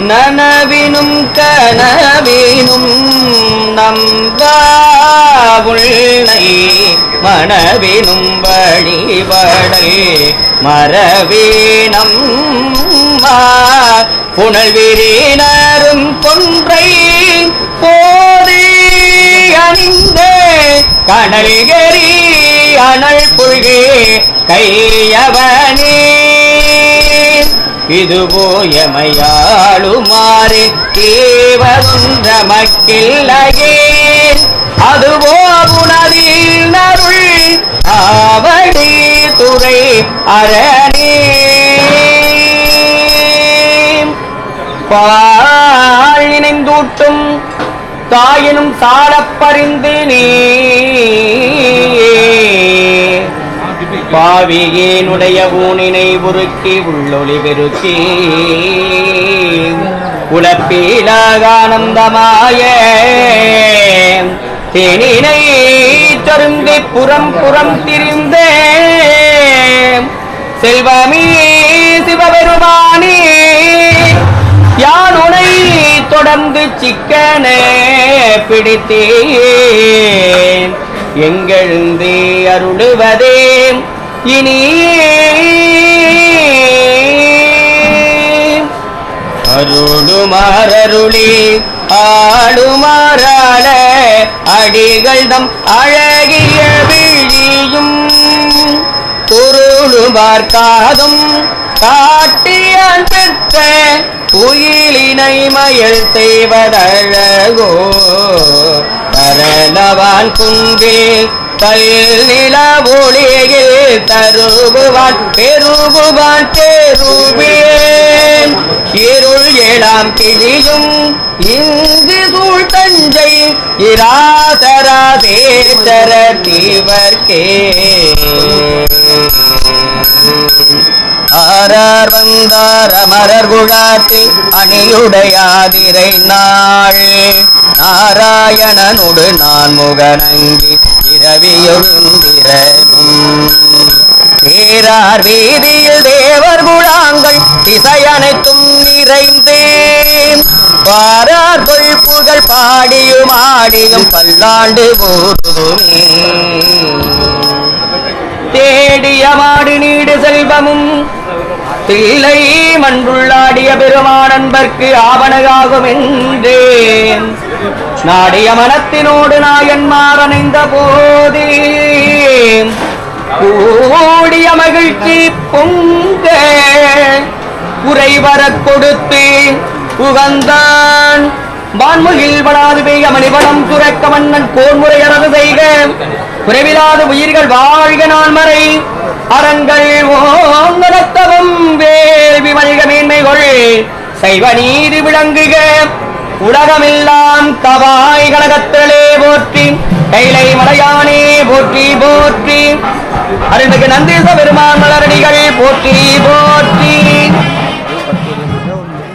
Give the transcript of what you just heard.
நனவினும் கனவினும் நம்பாவுள்ளை மனவினும் வழிபடல் மரவீனம் புனல் விரினரும் கொன்றை போதி அணிந்தே கனல் எரி அனல் புல்கே கையவனே. இது போயமையாளுமாறு கேவருன்ற மக்கில்லையே அதுவோ உணரில் நருள் ஆவடி துறை அரணே. பால் நினைந்தூட்டும் தாயினும் சாலப்பறிந்து நீ பாவியேனுடைய ஊனினை உருக்கி உள்ளொளி பெருக்கி. உழப்பீலாகானந்தமாய தேனினை தருந்தி புறம் புறம் திரிந்தே. செல்வமீ சிவபெருமானே யானுனை தொடர்ந்து சிக்கனே பிடித்தேன். எங்கெழுந்தே அருளுவதே. இனி அருளுமாறருளி ஆளுமாறாள அடிகள் தம் அழகிய விழியும். பொருளுமார்க்காதும் காட்டியான் பெற்ற குயிலினை மயல் செய்வதழகோ. பரலவான் குன்றில் கல்நில ஒளியில் தருகுவான் பெருகுவான் பெருவேன் இருள் ஏழாம் கிளியும் இங்கு சூழ் தஞ்சை இராசரா தேசர தீவர்க்கே. ஆரார் வந்தார் அமரர் குழாத்தி அணியுடையாதிரை நாள். நாராயணனுடு நான் முகனங்கி இரவியொழுந்திரனும் தேரார் வீதியில் தேவர் குழாங்கள் திசையனைத்தும் நிறைந்தேன். பாரார் கொள் புகழ் பாடியும் ஆடியும் பல்லாண்டு போதுமே. தேடிய மாடு நீடு செல்வமும் தில்லை மன்றுள்ளாடிய பெருமானன்பர்க்கு ஆவணகாகும் என்றேன் நாடிய மனத்தினோடு நாயன் அணைந்த போதே. கூடிய மகிழ்ச்சி பொங்க. உறைவரக் கொடுத்து உகந்தான் வான்முகில் வடாது பெய்ய மணிவனம் துறக்க மன்னன் கோன்முறை அரசு செய்க. குறைவிலாத உயிர்கள் வாழ்க நான் மறை. அரங்க சைவ நீதி விளங்குக. உலகமெல்லாம் கவாய் கழகத்திலே போற்றி கைலை மலையானே போற்றி போற்றி. அருள்மிகு நந்தீச பெருமான் மலரடிகள் போற்றி போற்றி.